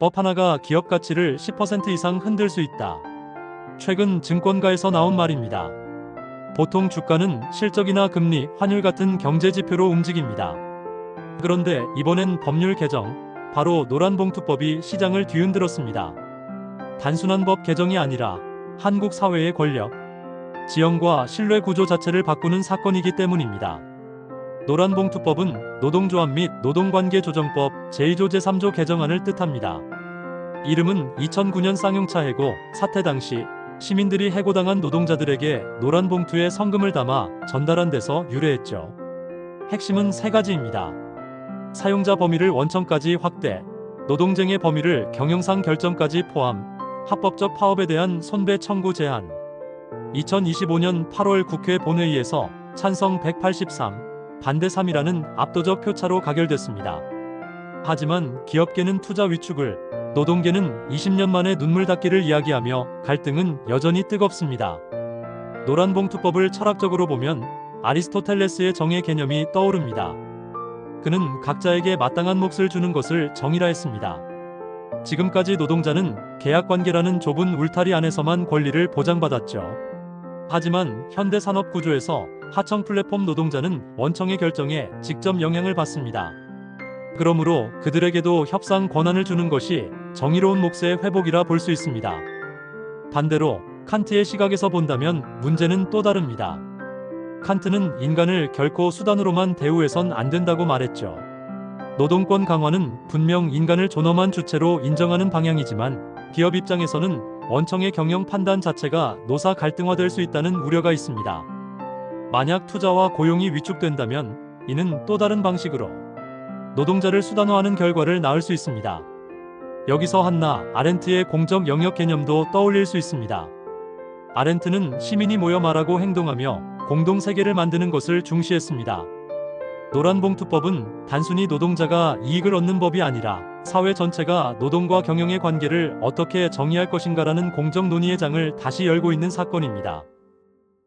법 하나가 기업 가치를 10% 이상 흔들 수 있다. 최근 증권가에서 나온 말입니다. 보통 주가는 실적이나 금리, 환율 같은 경제 지표로 움직입니다. 그런데 이번엔 법률 개정, 바로 노란봉투법이 시장을 뒤흔들었습니다. 단순한 법 개정이 아니라 한국 사회의 권력, 지형과 신뢰 구조 자체를 바꾸는 사건이기 때문입니다. 노란봉투법은 노동조합 및 노동관계조정법 제2조 제3조 개정안을 뜻합니다. 이름은 2009년 쌍용차 해고 사태 당시 시민들이 해고당한 노동자들에게 노란 봉투에 성금을 담아 전달한 데서 유래했죠. 핵심은 세 가지입니다. 사용자 범위를 원청까지 확대, 노동쟁의 범위를 경영상 결정까지 포함, 합법적 파업에 대한 손배 청구 제한. 2025년 8월 국회 본회의에서 찬성 183, 반대 3이라는 압도적 표차로 가결됐습니다. 하지만 기업계는 투자 위축을, 노동계는 20년 만에 눈물 닦기를 이야기하며 갈등은 여전히 뜨겁습니다. 노란봉투법을 철학적으로 보면 아리스토텔레스의 정의 개념이 떠오릅니다. 그는 각자에게 마땅한 몫을 주는 것을 정의라 했습니다. 지금까지 노동자는 계약 관계라는 좁은 울타리 안에서만 권리를 보장받았죠. 하지만 현대 산업 구조에서 하청 플랫폼 노동자는 원청의 결정에 직접 영향을 받습니다. 그러므로 그들에게도 협상 권한을 주는 것이 정의로운 몫의 회복이라 볼 수 있습니다. 반대로 칸트의 시각에서 본다면 문제는 또 다릅니다. 칸트는 인간을 결코 수단으로만 대우해선 안 된다고 말했죠. 노동권 강화는 분명 인간을 존엄한 주체로 인정하는 방향이지만 기업 입장에서는 원청의 경영 판단 자체가 노사 갈등화될 수 있다는 우려가 있습니다. 만약 투자와 고용이 위축된다면 이는 또 다른 방식으로 노동자를 수단화하는 결과를 낳을 수 있습니다. 여기서 한나 아렌트의 공적 영역 개념도 떠올릴 수 있습니다. 아렌트는 시민이 모여 말하고 행동하며 공동 세계를 만드는 것을 중시했습니다. 노란봉투법은 단순히 노동자가 이익을 얻는 법이 아니라 사회 전체가 노동과 경영의 관계를 어떻게 정의할 것인가라는 공정 논의의 장을 다시 열고 있는 사건입니다.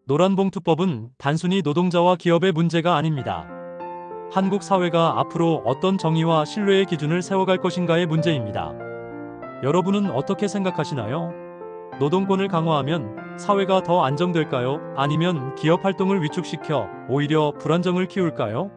노란봉투법은 단순히 노동자와 기업의 문제가 아닙니다. 한국 사회가 앞으로 어떤 정의와 신뢰의 기준을 세워갈 것인가의 문제입니다. 여러분은 어떻게 생각하시나요? 노동권을 강화하면 사회가 더 안정될까요? 아니면 기업 활동을 위축시켜 오히려 불안정을 키울까요?